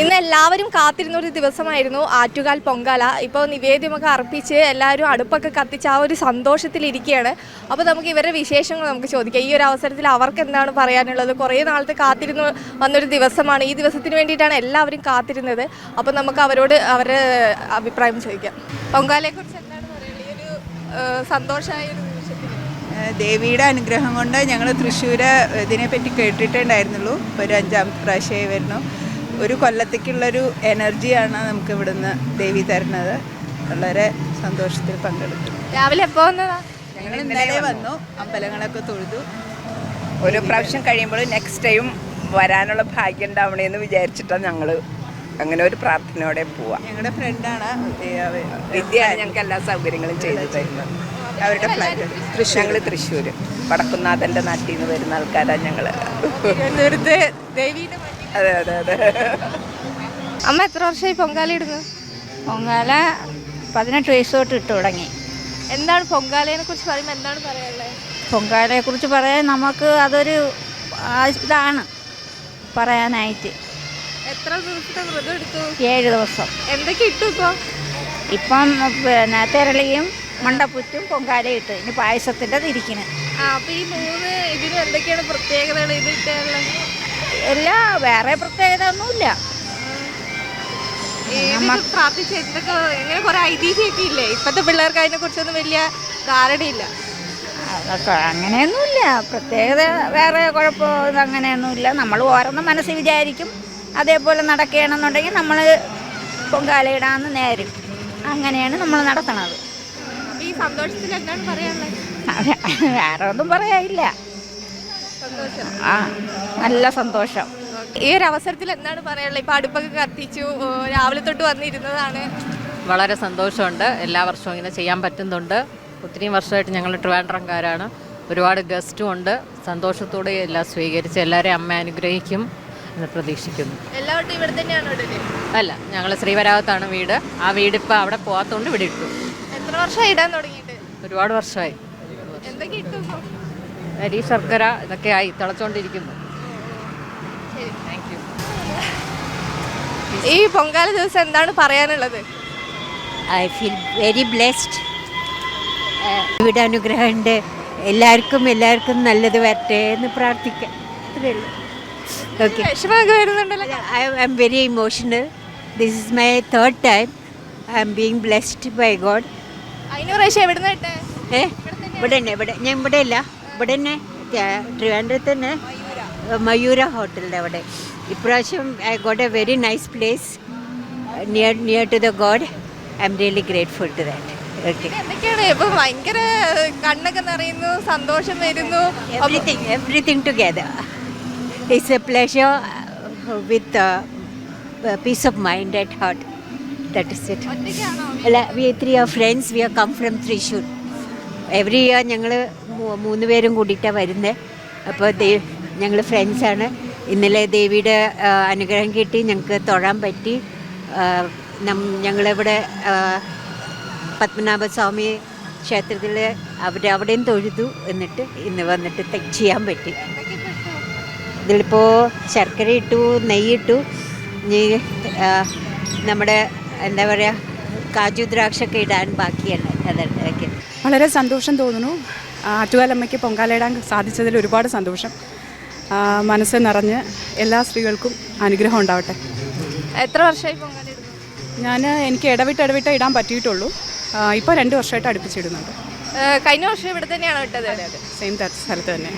ഇന്ന് എല്ലാവരും കാത്തിരുന്ന ഒരു ദിവസമായിരുന്നു ആറ്റുകാൽ പൊങ്കാല. ഇപ്പോൾ നിവേദ്യമൊക്കെ അർപ്പിച്ച് എല്ലാവരും അടുപ്പൊക്കെ കത്തിച്ച് ആ ഒരു സന്തോഷത്തിലിരിക്കുകയാണ് അപ്പോൾ നമുക്ക് ഇവരുടെ വിശേഷങ്ങൾ നമുക്ക് ചോദിക്കാം. ഈ ഒരു അവസരത്തിൽ അവർക്ക് എന്താണ് പറയാനുള്ളത്? കുറേ നാളത്തെ കാത്തിരുന്ന് വന്നൊരു ദിവസമാണ്. ഈ ദിവസത്തിന് വേണ്ടിയിട്ടാണ് എല്ലാവരും കാത്തിരുന്നത്. അപ്പോൾ നമുക്ക് അവരോട് അവരുടെ അഭിപ്രായം ചോദിക്കാം. പൊങ്കാലയെക്കുറിച്ച് എന്താണ് പറയുന്നത് ഈ ഒരു സന്തോഷമായ ഒരു ദേവിയുടെ അനുഗ്രഹം കൊണ്ട് ഞങ്ങൾ തൃശ്ശൂർ ഇതിനെപ്പറ്റി കേട്ടിട്ടുണ്ടായിരുന്നുള്ളൂ ഒരു അഞ്ചാമത്തെ പ്രാവശ്യമായി വരുന്നു. ഒരു കൊല്ലത്തേക്കുള്ളൊരു എനർജിയാണ് നമുക്ക് ഇവിടുന്ന് ദേവി തരുന്നത്. വളരെ സന്തോഷത്തിൽ പങ്കെടുത്തു. രാവിലെ എപ്പോ വന്നതാ? ഞങ്ങൾ ഇന്നലെ വന്നു. അമ്പലങ്ങളൊക്കെ തൊഴുതു. ഒരു പ്രാവശ്യം കഴിയുമ്പോൾ നെക്സ്റ്റ് ടൈം വരാനുള്ള ഭാഗ്യം ഉണ്ടാവണേന്ന് വിചാരിച്ചിട്ടാണ് ഞങ്ങൾ അങ്ങനെ ഒരു പ്രാർത്ഥനയോടെ പോവാ. ഞങ്ങളുടെ ഫ്രണ്ടാണ് വിദ്യ ഞങ്ങൾക്ക് എല്ലാ സൗകര്യങ്ങളും ചെയ്തു തരുന്നത്. അവരുടെ ഫ്ലാറ്റ് ഞങ്ങൾ തൃശ്ശൂർ വടക്കുന്നാഥന്റെ നാട്ടിൽ നിന്ന് വരുന്ന ആൾക്കാരാണ് ഞങ്ങൾ തിരുവനന്തപുരത്ത് മണ്ണിൽ അതെ അതെ അതെ. അമ്മ എത്ര വർഷമായി പൊങ്കാല ഇടുന്നു? പൊങ്കാല പതിനെട്ട് വയസ്സ് തൊട്ട് ഇട്ട് തുടങ്ങി. എന്താണ് പൊങ്കാലയെ കുറിച്ച് പറയുമ്പോൾ എന്താണ് പറയാനുള്ളത്? പൊങ്കാലയെ കുറിച്ച് പറയാൻ നമുക്ക് അതൊരു ഇതാണ് പറയാനായിട്ട്. എത്ര ദിവസത്തെ വ്രതം എടുത്തു? ഏഴ് ദിവസം. എന്തൊക്കെ ഇട്ടു ഇപ്പോൾ ഇപ്പം പിന്നെ തെരളിയും മണ്ടപ്പുറ്റും പൊങ്കാലയും ഇട്ട്. ഇനി പായസത്തിന്റെ ഇരിക്കുന്നു ആ അപ്പൊ ഈ മൂന്ന് ഇതിന് എന്തൊക്കെയാണ് പ്രത്യേകതകൾ ഇത് ഇട്ടുള്ളത് എല്ലാ വേറെ പ്രത്യേകത ഒന്നുമില്ല. പ്രാർത്ഥിച്ച് എന്തൊക്കെ ഇങ്ങനെ കുറെ ഐതിഹ്യമൊക്കെ ഇല്ലേ? ഇപ്പത്തെ പിള്ളേർക്ക് അതിനെ കുറിച്ചൊന്നും വലിയ ധാരണയില്ല. അതൊക്കെ അങ്ങനെയൊന്നുമില്ല. പ്രത്യേകത വേറെ കുഴപ്പം അങ്ങനെയൊന്നുമില്ല. നമ്മൾ ഓരോന്ന് മനസ്സിൽ വിചാരിക്കും. അതേപോലെ നടക്കുകയാണെന്നുണ്ടെങ്കിൽ നമ്മൾ പൊങ്കാലയിടാന്ന് നേരും. അങ്ങനെയാണ് നമ്മൾ നടത്തണത്. ഈ സന്തോഷത്തിൽ എന്താണ് പറയാനുള്ളത്? വേറെ ഒന്നും പറയാനില്ല. ആ നല്ല സന്തോഷം. ഈ ഒരു അവസരത്തിൽ എന്താണ് പറയാനുള്ളത്? ഇപ്പൊ അടുപ്പൊക്കെ കത്തിച്ചു രാവിലെ തൊട്ട് വന്നിരുന്നതാണ്. വളരെ സന്തോഷമുണ്ട്. എല്ലാ വർഷവും ഇങ്ങനെ ചെയ്യാൻ പറ്റുന്നുണ്ട്. ഒത്തിരി വർഷമായിട്ട് ഞങ്ങൾ ട്രിവാൻഡ്രംകാരാണ്. ഒരുപാട് ഗസ്റ്റും ഉണ്ട്. സന്തോഷത്തോടെ എല്ലാം സ്വീകരിച്ച് എല്ലാവരെയും അമ്മ അനുഗ്രഹിക്കും എന്ന് പ്രതീക്ഷിക്കുന്നു. എല്ലാവട്ടും ഇവിടെ തന്നെയാണ് അല്ല ഞങ്ങൾ ശ്രീവരാഗത്താണ് വീട്. ആ വീട് ഇപ്പം അവിടെ പോകാത്തതുകൊണ്ട് ഇവിടെ ഇട്ടു. എത്ര വർഷമായി ഇടാൻ തുടങ്ങിയിട്ട്? ഒരുപാട് വർഷമായി. എന്തൊക്കെ ഇട്ടു? അരി ശർക്കര ഇതൊക്കെ ആയി തിളച്ചുകൊണ്ടിരിക്കുന്നു ശരി താങ്ക് ഈ പൊങ്കാല ദിവസം എന്താണ് പറയാനുള്ളത്? ഐ ഫീൽ വെരി ബ്ലെസ്ഡ് ഇവിടെ അനുഗ്രഹമുണ്ട്. എല്ലാവർക്കും എല്ലാവർക്കും നല്ലത് വരട്ടെ എന്ന് പ്രാർത്ഥിക്കാം. അത്രേ ഉള്ളൂ. ഓക്കെ വിഷമമൊക്കെ വരുന്നുണ്ടല്ലോ. I am very emotional this is my third time I am being blessed by God അതിന് പ്രാവശ്യം ഏ? ഇവിടെ തന്നെ ഇവിടെ ഞാൻ ഇവിടെ ഇല്ല ഇവിടെ തന്നെ ട്രിവാൻഡ്രത്ത് തന്നെ മയൂര ഹോട്ടലിന്റെ അവിടെ. ഇപ്രാവശ്യം I got a very nice place near near to the God I am really grateful to that okay എന്തൊക്കെയാണ്? ഇപ്പൊ ഭയങ്കര കണ്ണൊക്കെ നിറയുന്നു സന്തോഷം വരുന്നു. It's a with of mind at heart that ഒറ്റയ്ക്കാണോ? അല്ല we three friends we are come from Thrissur every year ഞങ്ങൾ മൂന്ന് പേരും കൂടിയിട്ടാണ് വരുന്നത് അപ്പോൾ ഞങ്ങൾ ഫ്രണ്ട്സാണ് ഇന്നലെ ദേവിയുടെ അനുഗ്രഹം കിട്ടി. ഞങ്ങൾക്ക് തൊഴാൻ പറ്റി. ഞങ്ങളിവിടെ പത്മനാഭസ്വാമി ക്ഷേത്രത്തിൽ അവിടെ അവിടെയും തൊഴുതു എന്നിട്ട് ഇന്ന് വന്നിട്ട് ചെയ്യാൻ പറ്റി. ഇതിലിപ്പോൾ ശർക്കര ഇട്ടു നെയ്യിട്ടു ഇനി നമ്മുടെ എന്താ പറയുക കാജു ദ്രാക്ഷൊക്കെ ഇടാൻ ബാക്കിയാണ് അതൊക്കെ വളരെ സന്തോഷം തോന്നുന്നു. ആറ്റുകാലമ്മയ്ക്ക് പൊങ്കാലയിടാൻ സാധിച്ചതിൽ ഒരുപാട് സന്തോഷം. മനസ്സ് നിറഞ്ഞ് എല്ലാ സ്ത്രീകൾക്കും അനുഗ്രഹം ഉണ്ടാവട്ടെ. എത്ര വർഷമായി പൊങ്കാല ഞാൻ എനിക്ക് ഇടവിട്ട് ഇടവിട്ട് ഇടാൻ പറ്റിയിട്ടുള്ളൂ. ഇപ്പോൾ രണ്ട് വർഷമായിട്ട് അടുപ്പിച്ചിടുന്നുണ്ട്. കഴിഞ്ഞ വർഷം ഇവിടെ തന്നെയാണ് വിട്ടത് സെയിം സ്ഥലത്ത് തന്നെ.